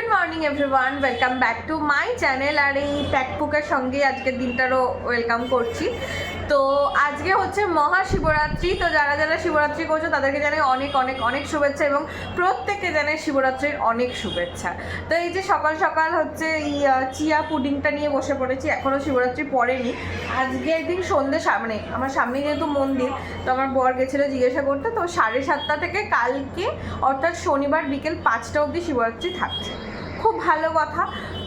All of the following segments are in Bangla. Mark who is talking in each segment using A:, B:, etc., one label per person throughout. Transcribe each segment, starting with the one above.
A: Good morning everyone welcome back to my channel আর এই প্যাকপুকের সঙ্গে আজকের দিনটারও ওয়েলকাম করছি। তো আজকে হচ্ছে মহাশিবরাত্রি, তো যারা যারা শিবরাত্রি করছ তাদেরকে জানাই অনেক অনেক অনেক শুভেচ্ছা এবং প্রত্যেককে জানাই শিবরাত্রির অনেক শুভেচ্ছা। তো এই যে সকাল সকাল হচ্ছে এই চিয়া পুডিংটা নিয়ে বসে পড়েছি এখনও শিবরাত্রি পড়েনি। আজকে একদিন সন্ধ্যে সামনে আমার সামনে যেহেতু মন্দির, তো আমার বর গেছিল জিজ্ঞাসা করতে, তো সাড়ে সাতটা থেকে কালকে অর্থাৎ শনিবার বিকেল পাঁচটা অবধি শিবরাত্রি থাকছে। খুব ভালো কথা।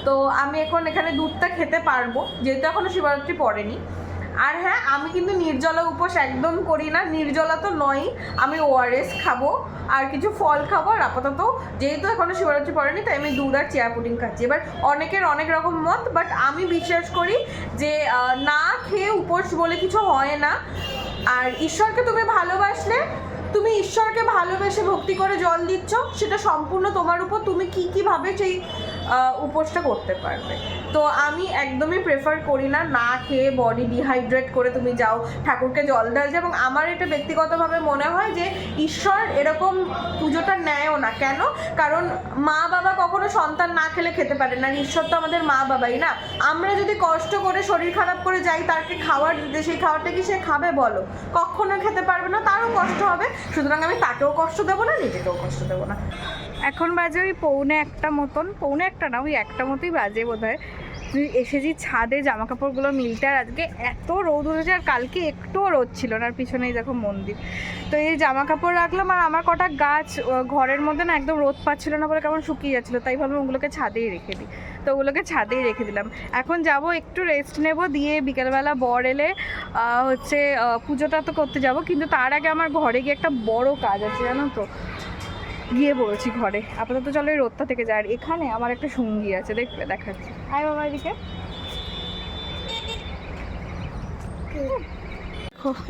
A: তো আমি এখন এখানে দুধটা খেতে পারব, যেহেতু এখনও শিবরাত্রি পড়েনি। আর হ্যাঁ আমি কিন্তু নির্জলা উপোস একদম করি না। নির্জলা তো নয়, আমি ওআরএস খাব, আর কিছু ফল খাব, আর আপাতত যেহেতু এখনও শিবরাত্রি পড়েনি, তাই আমি দুধ আর চেয়া পুডিং খাচ্ছি। এবার অনেকের অনেক রকম মত বাট আমি বিশ্বাস করি যে না খেয়ে উপোস বলে কিছু হয় না। আর ঈশ্বরকে তুমি ভালোবাসলে, তুমি ঈশ্বরকে ভালোবেসে ভক্তি করে জল দিচ্ছ, সেটা সম্পূর্ণ তোমার উপর। তুমি কি কীভাবে সেই উপোসটা করতে পারবে। তো আমি একদমই প্রেফার করি না না খেয়ে বডি ডিহাইড্রেট করে তুমি যাও, ঠাকুরকে জল ঢালছে এবং আমার এটা ব্যক্তিগতভাবে মনে হয় যে ঈশ্বর এরকম পুজোটা নেয়ও না। কেন? কারণ মা বাবা কখনো সন্তান না খেলে খেতে পারে না। ঈশ্বর তো আমাদের মা বাবাই না। আমরা যদি কষ্ট করে শরীর খারাপ করে যাই তাকে খাওয়ার দিতে সেই খাওয়ারটা কি সে খাবে বলো? কখনো খেতে পারবে না, তারও কষ্ট হবে। সুতরাং আমি তাকেও কষ্ট দেবো না, নিজেকেও কষ্ট দেবো না।
B: এখন বাজে ওই পৌনে একটা মতন, পৌনে একটা না, ওই একটা মতোই বাজে বোধ হয় তুই এসেছি ছাদে জামা কাপড়গুলো মিলতে, আর আজকে এত রোদ উঠেছে, আর কালকে একটুও রোদ ছিল না, আর পিছনেই দেখো মন্দির। তো এই জামা কাপড় রাখলাম, আর আমার কটা গাছ ঘরের মধ্যে না একদম রোদ পাচ্ছিল না বলে কেমন শুকিয়ে যাচ্ছিল, তাই ভাবলাম ওগুলোকে ছাদেই রেখে দিই। তো ওগুলোকে ছাদেই রেখে দিলাম। এখন যাব, একটু রেস্ট নেব, দিয়ে বিকেলবেলা বর এলে হচ্ছে পুজোটা তো করতে যাব, কিন্তু তার আগে আমার ঘরে গিয়ে একটা বড় কাজ আছে, জানো তো? গিয়ে বলছি ঘরে। আপাতত চলো এই রোদটা থেকে যায়। আর এখানে আমার একটা সঙ্গী আছে, দেখবে, দেখাচ্ছি। আয় বাবা এদিকে।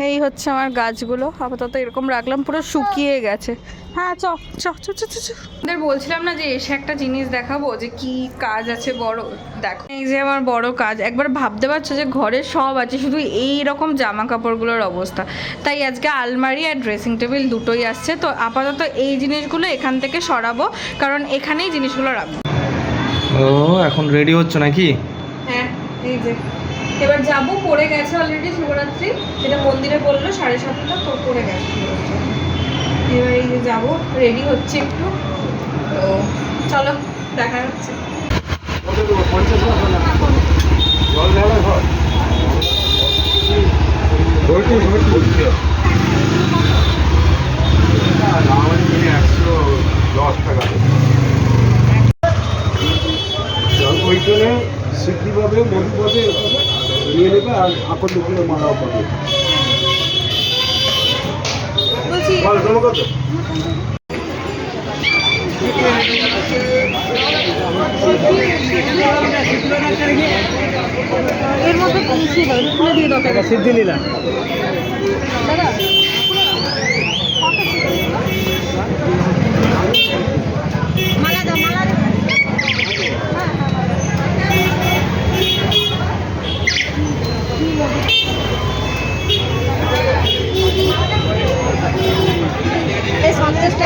B: এই হচ্ছে আমার গাছগুলো। আপাতত এরকম রাখলাম পুরো শুকিয়ে গেছে। হ্যাঁ চ চ চ চ চ, ওদের বলছিলাম না যে এসে একটা জিনিস দেখাবো যে কি কাজ আছে বড়? দেখো এই যে আমার বড় কাজ একবার ভাবতে পারছ যে ঘরে সব আছে শুধু এই রকম জামা কাপড়গুলোর অবস্থা। তাই আজকে আলমারি আর ড্রেসিং টেবিল দুটোই আসছে তো আপাতত এই জিনিসগুলো এখান থেকে সরাবো কারণ এখানেই জিনিসগুলো রাখব।
C: ও এখন রেডি হচ্ছে নাকি?
A: হ্যাঁ এই যে। এবার যাব, পড়ে গেছে অলরেডি শিবরাত্রি যেটা মন্দিরে বলল, সাড়ে সাতটা তো পড়ে গেছে। এবার এই যে যাব রেডি হচ্ছে একটু। তো চলো, দেখা হচ্ছে
D: সিদ্ধি পাবে মধু পাবে নিয়ে নেবে দুপুরে মারাও পাবে
A: এর মধ্যে দাদা মালা দাও মালা দাও এই সন্দেশটা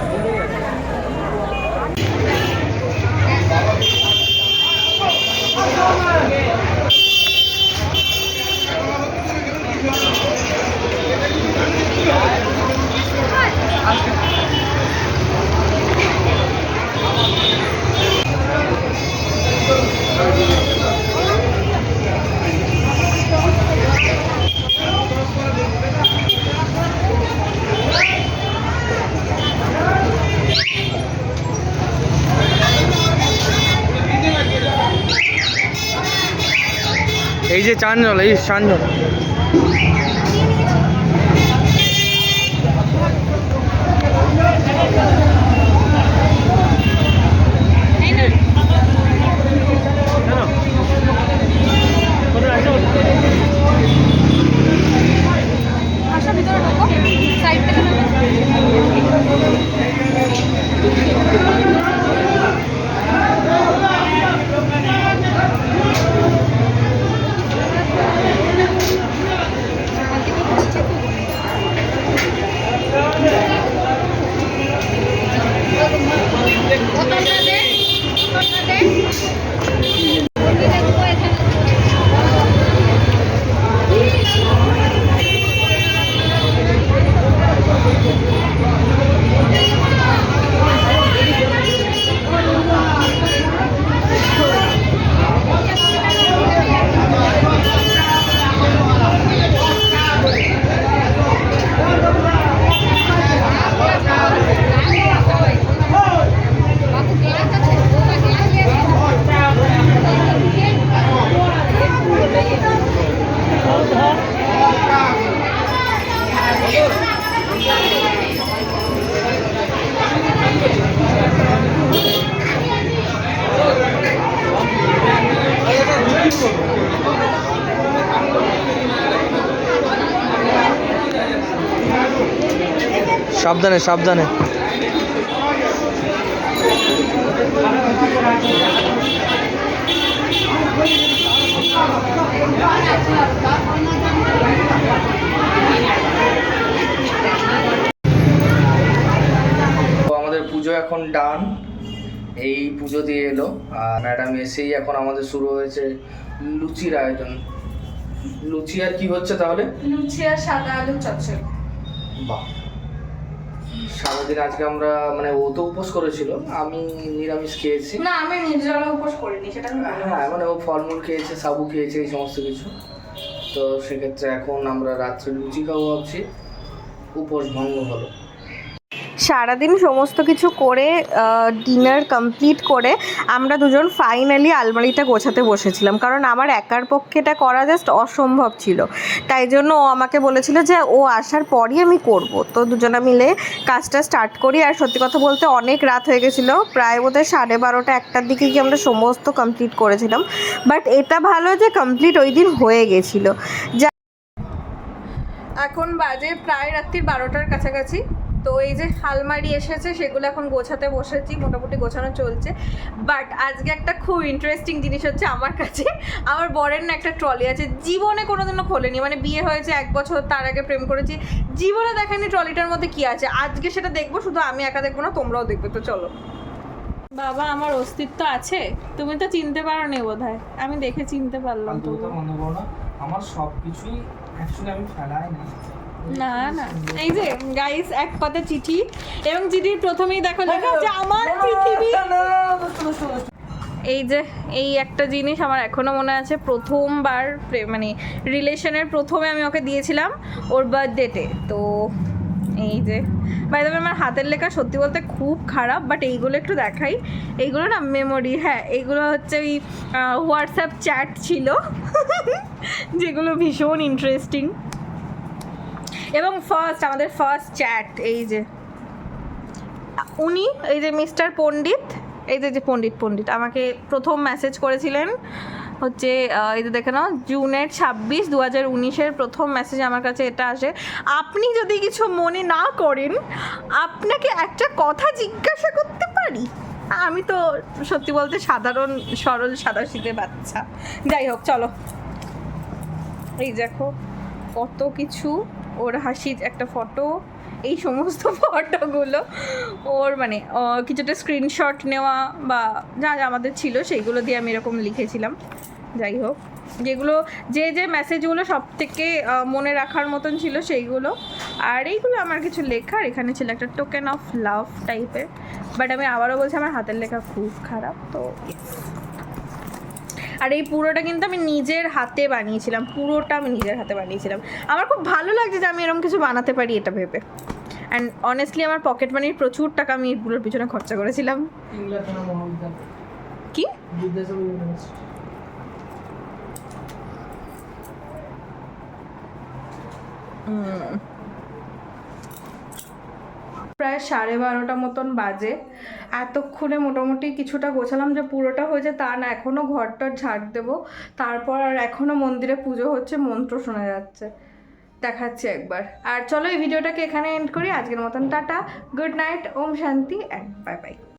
C: এই যে চান জল সাবধানে সাবধানে। তো আমাদের পুজো এখন ডান। এই পুজো দিয়ে এলো। আর ম্যাডাম এসেই এখন আমাদের শুরু হয়েছে লুচির আয়োজন। লুচি আর কি হচ্ছে তাহলে?
A: লুচি আর সাদা আলু চচ্চড়ি।
C: বাহ। সারাদিন আজকে আমরা মানে ও তো উপোস করেছিল আমি নিরামিষ খেয়েছি।
A: না আমি নির্জলা উপোস করিনি সেটা
C: হ্যাঁ মানে ও ফলমূল খেয়েছে সাবু খেয়েছে এই সমস্ত কিছু। তো সেক্ষেত্রে এখন আমরা রাত্রে লুচি খাব ভাবছি। উপোস ভঙ্গ হলো।
A: সারাদিন সমস্ত কিছু করে ডিনার কমপ্লিট করে আমরা দুজন ফাইনালি আলমারিটা গোছাতে বসেছিলাম। কারণ আমার একার পক্ষে এটা করা জাস্ট অসম্ভব ছিল। তাই জন্য ও আমাকে বলেছিল যে, ও আসার পরই আমি করব। তো দুজনে মিলে কাজটা স্টার্ট করি। আর সত্যি কথা বলতে অনেক রাত হয়ে গেছিল। প্রায় বোধহয় সাড়ে বারোটা একটার দিকে কি আমরা সমস্ত কমপ্লিট করেছিলাম। বাট এটা ভালো যে কমপ্লিট ওই দিন হয়ে গেছিল। যা এখন বাজে প্রায় রাত্রির বারোটার কাছাকাছি। তো এই যে আলমারি এসেছে সেগুলো এখন গোছাতে বসেছি মোটামুটি গোছানো চলছে। বাট আজকে একটা খুব ইন্টারেস্টিং জিনিস হচ্ছে আমার কাছে। আমার বরের না একটা ট্রলি আছে জীবনে কোনোদিনও খোলেনি। মানে বিয়ে হয়েছে এক বছর তার আগে প্রেম করেছি। জীবনে দেখেনি ট্রলিটার মধ্যে কি আছে। আজকে সেটা দেখব শুধু আমি একা দেখব না তোমরাও দেখবে। তো চলো। বাবা আমার অস্তিত্ব আছে? তুমি তো চিনতে পারো নি বোধ আমি দেখে চিনতে পারলাম তো
C: মনে করো না আমার সব কিছুই অ্যাকচুয়ালি আমি ফেলাই না
A: না না। এই যে গাইস এক পাতা চিঠি। এবং চিঠির প্রথমেই দেখো লেখা আছে আমার পৃথিবী এই যে, এই একটা জিনিস আমার এখনও মনে আছে, প্রথমবার মানে রিলেশনের প্রথমে আমি ওকে দিয়েছিলাম ওর বার্থডেতে তো এই যে বাই তবে আমার হাতের লেখা সত্যি বলতে খুব খারাপ বাট এইগুলো একটু দেখাই। এইগুলো না মেমোরি হ্যাঁ এইগুলো হচ্ছে ওই হোয়াটসঅ্যাপ চ্যাট ছিল, যেগুলো ভীষণ ইন্টারেস্টিং এবং ফার্স্ট আমাদের ফার্স্ট চ্যাট এই যে, উনি, এই যে মিস্টার পণ্ডিত, এই যে যে পণ্ডিত পণ্ডিত, আমাকে প্রথম মেসেজ করেছিলেন, হচ্ছে এই যে দেখে নাও জুনের ছাব্বিশ দু হাজার উনিশের প্রথম মেসেজ আমার কাছে এটা আসে। আপনি যদি কিছু মনে না করেন, আপনাকে একটা কথা জিজ্ঞাসা করতে পারি? আমি তো সত্যি বলতে সাধারণ, সরল সাদা শীতে বাচ্চা। যাই হোক, চলো। এই দেখো, কত কিছু ওর হাসির একটা ফটো, এই সমস্ত ফটোগুলো ওর মানে কিছুটা স্ক্রিনশট নেওয়া বা যা যা আমাদের ছিল সেইগুলো দিয়ে আমি এরকম লিখেছিলাম যাই হোক, যেগুলো, যে যে মেসেজগুলো সব থেকে মনে রাখার মতন ছিল সেইগুলো আর এইগুলো আমার কিছু লেখার, এখানে ছিল একটা টোকেন অফ লাভ টাইপের বাট আমি আবারও বলছি আমার হাতের লেখা খুব খারাপ, তো. আর এই পুরোটা কিন্তু আমি নিজের হাতে বানিয়েছিলাম পুরোটা আমি নিজের হাতে বানিয়েছিলাম। আমার খুব ভালো লাগছে যে আমি এরকম কিছু বানাতে পারি এটা ভেবে। অ্যান্ড অনেস্টলি আমার পকেট মানির প্রচুর টাকা আমি এগুলোর পিছনে খরচা করেছিলাম। কি? হুম। প্রায় সাড়ে বারোটা মতন বাজে। এতক্ষণে মোটামুটি কিছুটা গোছালাম যে পুরোটা হয়েছে তা না, এখনও ঘরটা ঝাড় দেবো। তারপর আর এখনও মন্দিরে পুজো হচ্ছে, মন্ত্র শোনা যাচ্ছে। দেখাচ্ছি একবার। আর চলো এই ভিডিওটাকে এখানে এন্ড করি। আজকের মতন টাটা গুড নাইট ওম শান্তি অ্যান্ড বাই বাই